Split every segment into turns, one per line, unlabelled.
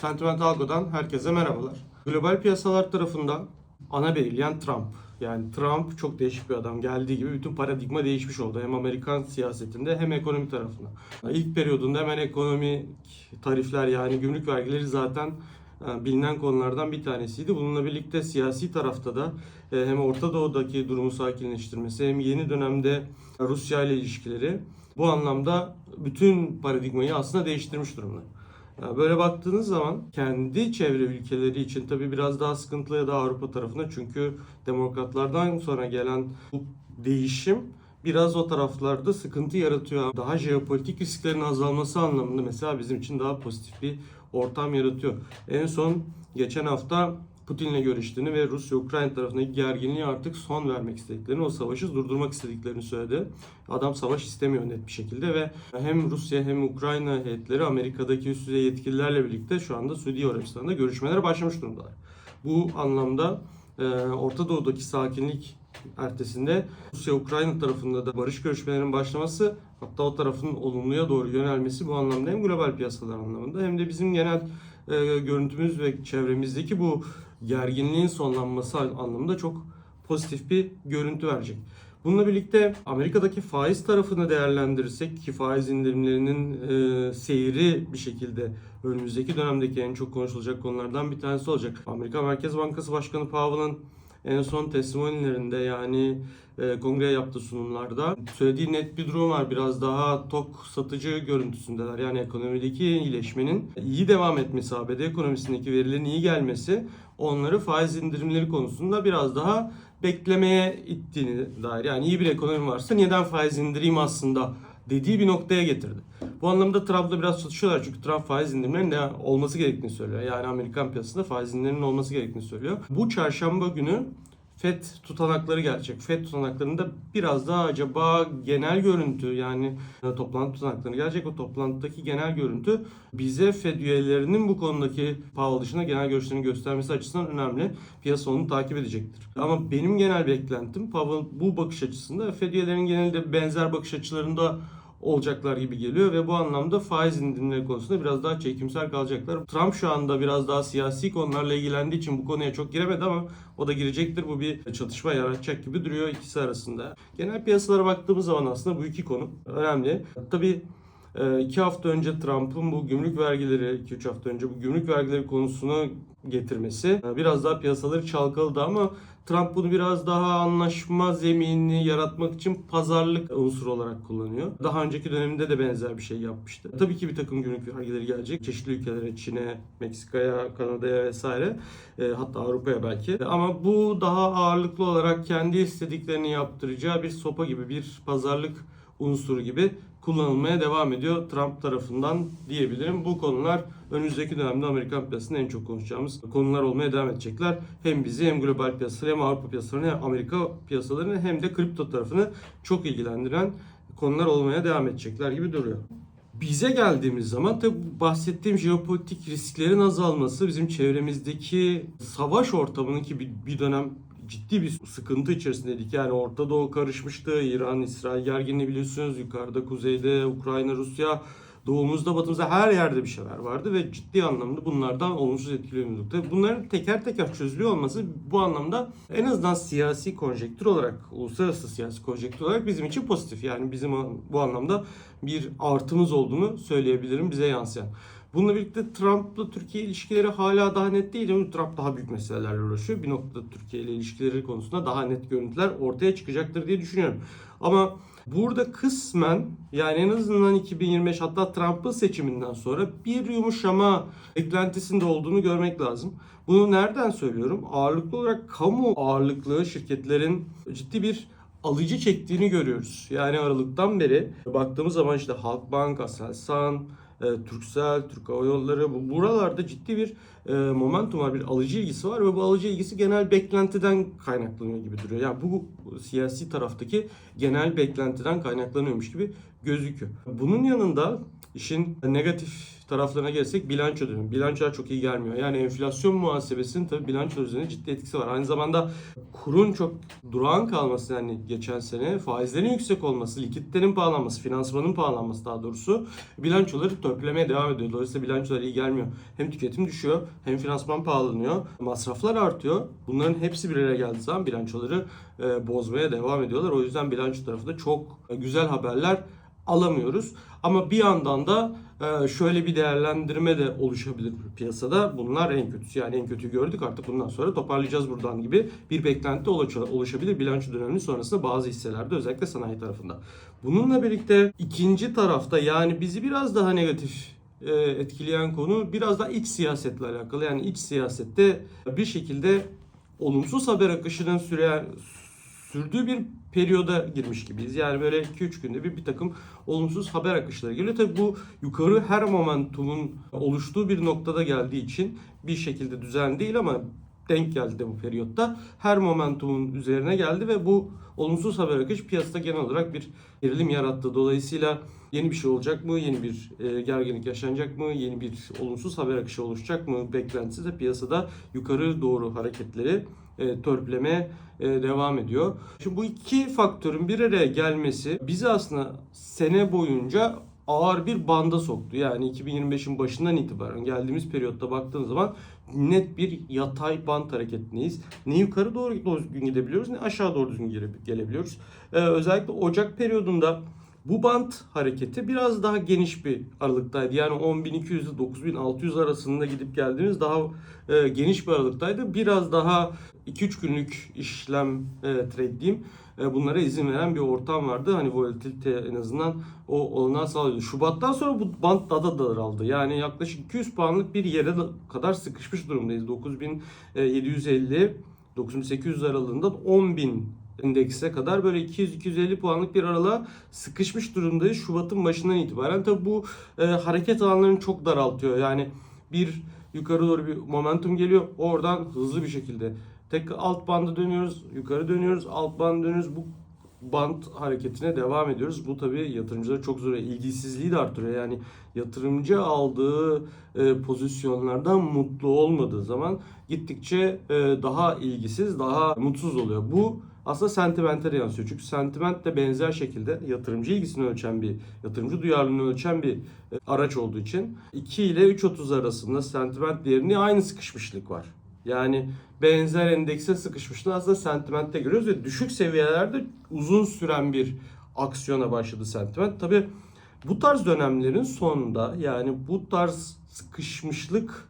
Sentiment Algo'dan herkese merhabalar. Global piyasalar tarafından ana belirleyen Trump. Yani Trump çok değişik bir adam. Geldiği gibi bütün paradigma değişmiş oldu. Hem Amerikan siyasetinde hem ekonomi tarafında. İlk periyodunda hemen ekonomik tarifler yani gümrük vergileri zaten e, bilinen konulardan bir tanesiydi. Bununla birlikte siyasi tarafta da e, hem Orta Doğu'daki durumu sakinleştirmesi hem yeni dönemde Rusya ile ilişkileri bu anlamda bütün paradigmayı aslında değiştirmiş durumda. Böyle baktığınız zaman kendi çevre ülkeleri için tabii biraz daha sıkıntılı ya da Avrupa tarafında çünkü demokratlardan sonra gelen bu değişim biraz o taraflarda sıkıntı yaratıyor. Daha jeopolitik risklerin azalması anlamında mesela bizim için daha pozitif bir ortam yaratıyor. En son geçen hafta Putin'le görüştüğünü ve Rusya-Ukrayna tarafındaki gerginliğe artık son vermek istediklerini, o savaşı durdurmak istediklerini söyledi. Adam savaş istemiyor net bir şekilde ve hem Rusya hem Ukrayna heyetleri Amerika'daki üst düzey yetkililerle birlikte şu anda Suudi Arabistan'da görüşmelere başlamış durumdalar. Bu anlamda e, Orta Doğu'daki sakinlik ertesinde Rusya-Ukrayna tarafında da barış görüşmelerinin başlaması hatta o tarafın olumluya doğru yönelmesi bu anlamda hem global piyasalar anlamında hem de bizim genel e, görüntümüz ve çevremizdeki bu gerginliğin sonlanması anlamında çok pozitif bir görüntü verecek. Bununla birlikte Amerika'daki faiz tarafını değerlendirirsek ki faiz indirimlerinin e, seyri bir şekilde önümüzdeki dönemdeki en çok konuşulacak konulardan bir tanesi olacak. Amerika Merkez Bankası Başkanı Powell'ın en son testimonilerinde yani e, kongreye yaptığı sunumlarda söylediği net bir durum var. Biraz daha tok satıcı görüntüsündeler. Yani ekonomideki iyileşmenin iyi devam etmesi, ABD ekonomisindeki verilerin iyi gelmesi onları faiz indirimleri konusunda biraz daha beklemeye ittiğini dair. Yani iyi bir ekonomi varsa neden faiz indireyim aslında dediği bir noktaya getirdi. Bu anlamda Trump'la biraz çatışıyorlar çünkü Trump faiz indirimlerinin de olması gerektiğini söylüyor. Yani Amerikan piyasasında faiz indirimlerinin olması gerektiğini söylüyor. Bu çarşamba günü FED tutanakları gelecek. FED tutanaklarında biraz daha acaba genel görüntü yani toplantı tutanakları gelecek. O toplantıdaki genel görüntü bize FED üyelerinin bu konudaki Powell dışında genel görüşlerini göstermesi açısından önemli. Piyasa onu takip edecektir. Ama benim genel beklentim Powell bu bakış açısında FED üyelerinin genelde benzer bakış açılarında olacaklar gibi geliyor ve bu anlamda faiz indirimleri konusunda biraz daha çekimsel kalacaklar. Trump şu anda biraz daha siyasi konularla ilgilendiği için bu konuya çok giremedi ama o da girecektir. Bu bir çatışma yaratacak gibi duruyor ikisi arasında. Genel piyasalara baktığımız zaman aslında bu iki konu önemli. Tabii e, iki hafta önce Trump'ın bu gümrük vergileri, 2-3 hafta önce bu gümrük vergileri konusunu getirmesi e, biraz daha piyasaları çalkaladı ama Trump bunu biraz daha anlaşma zeminini yaratmak için pazarlık unsuru olarak kullanıyor. Daha önceki döneminde de benzer bir şey yapmıştı. Tabii ki bir takım gümrük vergileri gelecek. Çeşitli ülkelere, Çin'e, Meksika'ya, Kanada'ya vesaire e, hatta Avrupa'ya belki. Ama bu daha ağırlıklı olarak kendi istediklerini yaptıracağı bir sopa gibi bir pazarlık unsuru gibi kullanılmaya devam ediyor Trump tarafından diyebilirim. Bu konular önümüzdeki dönemde Amerikan piyasasında en çok konuşacağımız konular olmaya devam edecekler. Hem bizi hem global piyasaları hem Avrupa piyasalarını hem Amerika piyasalarını hem de kripto tarafını çok ilgilendiren konular olmaya devam edecekler gibi duruyor. Bize geldiğimiz zaman tabi bahsettiğim jeopolitik risklerin azalması bizim çevremizdeki savaş ortamının ki bir, dönem ciddi bir sıkıntı içerisindeydik. Yani Orta Doğu karışmıştı. İran, İsrail gerginliği biliyorsunuz. Yukarıda, kuzeyde, Ukrayna, Rusya, doğumuzda, batımızda her yerde bir şeyler vardı ve ciddi anlamda bunlardan olumsuz etkileniyorduk. Tabii bunların teker teker çözülüyor olması bu anlamda en azından siyasi konjektür olarak, uluslararası siyasi konjektür olarak bizim için pozitif. Yani bizim bu anlamda bir artımız olduğunu söyleyebilirim bize yansıyan. Bununla birlikte Trump'la Türkiye ilişkileri hala daha net değil ama Trump daha büyük meselelerle uğraşıyor. Bir noktada Türkiye ile ilişkileri konusunda daha net görüntüler ortaya çıkacaktır diye düşünüyorum. Ama burada kısmen yani en azından 2025 hatta Trump'ın seçiminden sonra bir yumuşama beklentisinde olduğunu görmek lazım. Bunu nereden söylüyorum? Ağırlıklı olarak kamu ağırlıklı şirketlerin ciddi bir alıcı çektiğini görüyoruz. Yani Aralık'tan beri baktığımız zaman işte Halkbank, Aselsan, e, Turkcell, Türk Hava Yolları bu buralarda ciddi bir e, momentum var, bir alıcı ilgisi var ve bu alıcı ilgisi genel beklentiden kaynaklanıyor gibi duruyor. Yani bu siyasi taraftaki genel beklentiden kaynaklanıyormuş gibi gözüküyor. Bunun yanında işin negatif taraflarına gelsek bilanço dönemi. Bilançolar çok iyi gelmiyor. Yani enflasyon muhasebesinin tabii bilanço üzerinde ciddi etkisi var. Aynı zamanda kurun çok durağan kalması yani geçen sene faizlerin yüksek olması, likiditenin pahalanması, finansmanın pahalanması daha doğrusu bilançoları törpülemeye devam ediyor. Dolayısıyla bilançolar iyi gelmiyor. Hem tüketim düşüyor hem finansman pahalanıyor. Masraflar artıyor. Bunların hepsi bir araya geldiği zaman bilançoları e, bozmaya devam ediyorlar. O yüzden bilanço tarafında çok e, güzel haberler alamıyoruz. Ama bir yandan da e, şöyle bir değerlendirme de oluşabilir piyasada. Bunlar en kötüsü. Yani en kötüyü gördük artık bundan sonra toparlayacağız buradan gibi bir beklenti oluş- oluşabilir bilanço dönemi sonrasında bazı hisselerde özellikle sanayi tarafında. Bununla birlikte ikinci tarafta yani bizi biraz daha negatif e, etkileyen konu biraz daha iç siyasetle alakalı. Yani iç siyasette bir şekilde olumsuz haber akışının süre, sürdüğü bir periyoda girmiş gibiyiz. Yani böyle 2-3 günde bir bir takım olumsuz haber akışları geliyor. Tabii bu yukarı her momentumun oluştuğu bir noktada geldiği için bir şekilde düzen değil ama denk geldi de bu periyotta. Her momentumun üzerine geldi ve bu olumsuz haber akış piyasada genel olarak bir gerilim yarattı. Dolayısıyla yeni bir şey olacak mı? Yeni bir e, gerginlik yaşanacak mı? Yeni bir olumsuz haber akışı oluşacak mı? Beklentisi de piyasada yukarı doğru hareketleri e, törpülemeye e, devam ediyor. Şimdi bu iki faktörün bir araya gelmesi bizi aslında sene boyunca ağır bir banda soktu. Yani 2025'in başından itibaren geldiğimiz periyotta baktığınız zaman net bir yatay band hareketindeyiz. Ne yukarı doğru düzgün gidebiliyoruz ne aşağı doğru düzgün gele- gelebiliyoruz. Ee, özellikle Ocak periyodunda bu band hareketi biraz daha geniş bir aralıktaydı. Yani 10.200 ile 9.600 arasında gidip geldiğimiz daha e, geniş bir aralıktaydı. Biraz daha 2-3 günlük işlem e, trade diyeyim. E, bunlara izin veren bir ortam vardı. Hani volatilite en azından o olanağı sağlıyordu. Şubattan sonra bu band daha da daraldı. Yani yaklaşık 200 puanlık bir yere kadar sıkışmış durumdayız. 9750 9800 aralığından 10.000 endekse kadar böyle 200-250 puanlık bir aralığa sıkışmış durumdayız Şubat'ın başından itibaren. Tabi bu e, hareket alanlarını çok daraltıyor. Yani bir yukarı doğru bir momentum geliyor. Oradan hızlı bir şekilde tek alt bandı dönüyoruz, yukarı dönüyoruz, alt bandı dönüyoruz. Bu band hareketine devam ediyoruz. Bu tabii yatırımcıları çok zor. ilgisizliği de artırıyor. Yani yatırımcı aldığı e, pozisyonlardan mutlu olmadığı zaman gittikçe e, daha ilgisiz, daha mutsuz oluyor. Bu aslında sentimente de yansıyor. Çünkü sentiment de benzer şekilde yatırımcı ilgisini ölçen bir, yatırımcı duyarlılığını ölçen bir e, araç olduğu için 2 ile 3.30 arasında sentiment değerini aynı sıkışmışlık var. Yani benzer endekse sıkışmışlığı aslında sentimentte görüyoruz ve düşük seviyelerde uzun süren bir aksiyona başladı sentiment. Tabi bu tarz dönemlerin sonunda yani bu tarz sıkışmışlık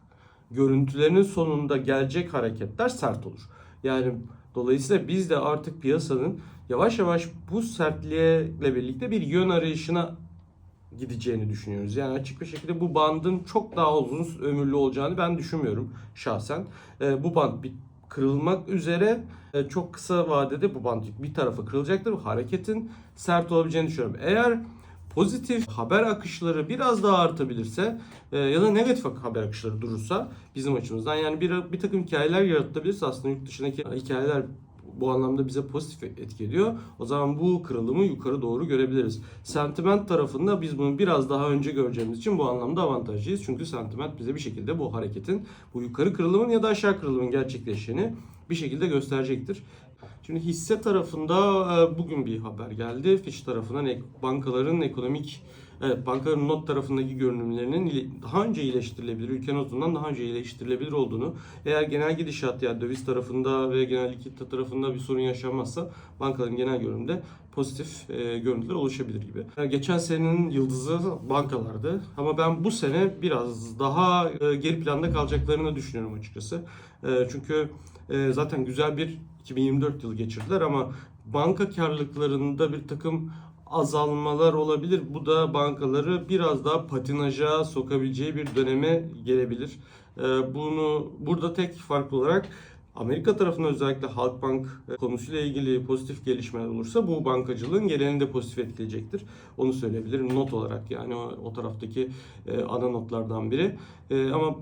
görüntülerinin sonunda gelecek hareketler sert olur. Yani dolayısıyla biz de artık piyasanın yavaş yavaş bu sertliğe birlikte bir yön arayışına gideceğini düşünüyoruz. Yani açık bir şekilde bu bandın çok daha uzun ömürlü olacağını ben düşünmüyorum şahsen. Ee, bu band bir kırılmak üzere e, çok kısa vadede bu band bir tarafa kırılacaktır. Bu hareketin sert olabileceğini düşünüyorum. Eğer pozitif haber akışları biraz daha artabilirse e, ya da negatif haber akışları durursa bizim açımızdan yani bir, bir takım hikayeler yaratabilirse aslında yurt dışındaki hikayeler bu anlamda bize pozitif etki ediyor. O zaman bu kırılımı yukarı doğru görebiliriz. Sentiment tarafında biz bunu biraz daha önce göreceğimiz için bu anlamda avantajlıyız. Çünkü sentiment bize bir şekilde bu hareketin, bu yukarı kırılımın ya da aşağı kırılımın gerçekleştiğini bir şekilde gösterecektir. Şimdi hisse tarafında e, bugün bir haber geldi. Fitch tarafından bankaların ekonomik Evet, bankaların not tarafındaki görünümlerinin daha önce iyileştirilebilir, ülke notundan daha önce iyileştirilebilir olduğunu, eğer genel gidişat yani döviz tarafında ve genel likidite tarafında bir sorun yaşanmazsa bankaların genel görünümde pozitif e, görüntüler oluşabilir gibi. Yani geçen senenin yıldızı bankalardı ama ben bu sene biraz daha e, geri planda kalacaklarını düşünüyorum açıkçası. E, çünkü e, zaten güzel bir 2024 yılı geçirdiler ama banka karlılıklarında bir takım azalmalar olabilir. Bu da bankaları biraz daha patinaja sokabileceği bir döneme gelebilir. Ee, Bunu burada tek farklı olarak Amerika tarafında özellikle Halkbank e, konusuyla ilgili pozitif gelişmeler olursa bu bankacılığın genelini de pozitif etkileyecektir. Onu söyleyebilirim not olarak yani o, o taraftaki e, ana notlardan biri. E, ama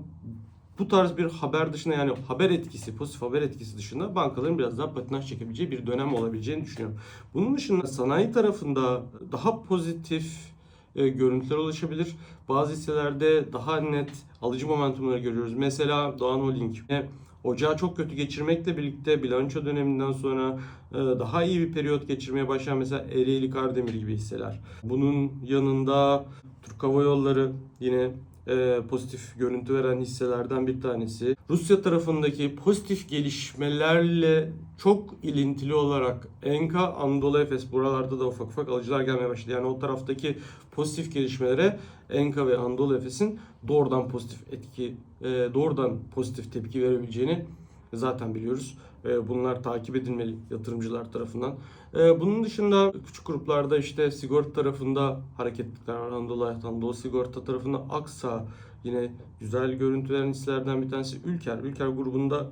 Bu tarz bir haber dışında yani haber etkisi, pozitif haber etkisi dışında bankaların biraz daha patinaj çekebileceği bir dönem olabileceğini düşünüyorum. Bunun dışında sanayi tarafında daha pozitif e, görüntüler ulaşabilir. Bazı hisselerde daha net alıcı momentumları görüyoruz. Mesela Doğan Holding e, Ocağı çok kötü geçirmekle birlikte bilanço döneminden sonra e, daha iyi bir periyot geçirmeye başlayan mesela Ereğli Kardemir gibi hisseler. Bunun yanında Türk Hava Yolları yine e, pozitif görüntü veren hisselerden bir tanesi. Rusya tarafındaki pozitif gelişmelerle çok ilintili olarak Enka, Anadolu Efes buralarda da ufak ufak alıcılar gelmeye başladı. Yani o taraftaki pozitif gelişmelere Enka ve Anadolu Efes'in doğrudan pozitif etki, e, doğrudan pozitif tepki verebileceğini zaten biliyoruz. E, Bunlar takip edilmeli yatırımcılar tarafından. E, Bunun dışında küçük gruplarda işte sigorta tarafında hareketlikler var. Anadolu Hayat, Anadolu Sigorta tarafında Aksa yine güzel görüntülerin hisselerden bir tanesi Ülker. Ülker grubunda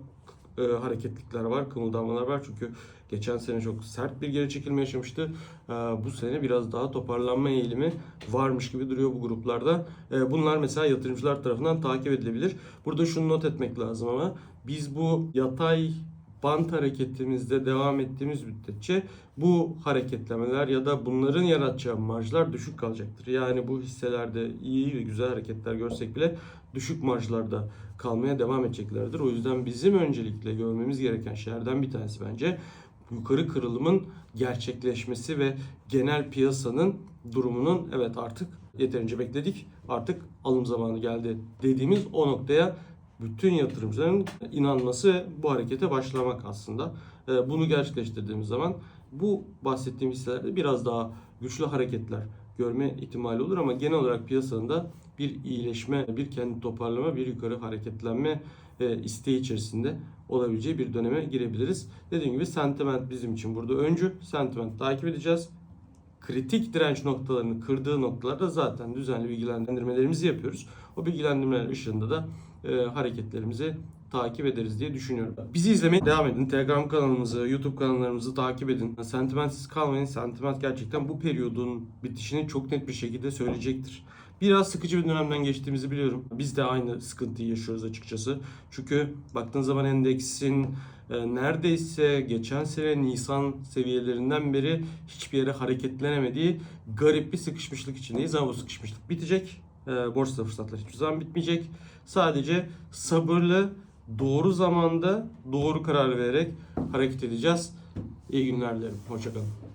e, hareketlikler var, kımıldamalar var. Çünkü geçen sene çok sert bir geri çekilme yaşamıştı. Bu sene biraz daha toparlanma eğilimi varmış gibi duruyor bu gruplarda. Bunlar mesela yatırımcılar tarafından takip edilebilir. Burada şunu not etmek lazım ama biz bu yatay bant hareketimizde devam ettiğimiz müddetçe bu hareketlemeler ya da bunların yaratacağı marjlar düşük kalacaktır. Yani bu hisselerde iyi ve güzel hareketler görsek bile düşük marjlarda kalmaya devam edeceklerdir. O yüzden bizim öncelikle görmemiz gereken şeylerden bir tanesi bence yukarı kırılımın gerçekleşmesi ve genel piyasanın durumunun evet artık yeterince bekledik. Artık alım zamanı geldi dediğimiz o noktaya bütün yatırımcıların inanması bu harekete başlamak aslında. Ee, Bunu gerçekleştirdiğimiz zaman bu bahsettiğim hisselerde biraz daha güçlü hareketler görme ihtimali olur ama genel olarak piyasanın da bir iyileşme, bir kendi toparlama, bir yukarı hareketlenme e, isteği içerisinde olabileceği bir döneme girebiliriz. Dediğim gibi sentiment bizim için burada öncü. Sentiment takip edeceğiz. Kritik direnç noktalarını kırdığı noktalarda zaten düzenli bilgilendirmelerimizi yapıyoruz. O bilgilendirmeler ışığında da e, hareketlerimizi takip ederiz diye düşünüyorum. Bizi izlemeye devam edin. Telegram kanalımızı, YouTube kanallarımızı takip edin. Sentimentsiz kalmayın. Sentiment gerçekten bu periyodun bitişini çok net bir şekilde söyleyecektir. Biraz sıkıcı bir dönemden geçtiğimizi biliyorum. Biz de aynı sıkıntıyı yaşıyoruz açıkçası. Çünkü baktığın zaman endeksin e, neredeyse geçen sene Nisan seviyelerinden beri hiçbir yere hareketlenemediği garip bir sıkışmışlık içindeyiz. Ama bu sıkışmışlık bitecek. E, borsada fırsatlar hiçbir zaman bitmeyecek. Sadece sabırlı, doğru zamanda doğru karar vererek hareket edeceğiz. İyi günler dilerim. Hoşçakalın.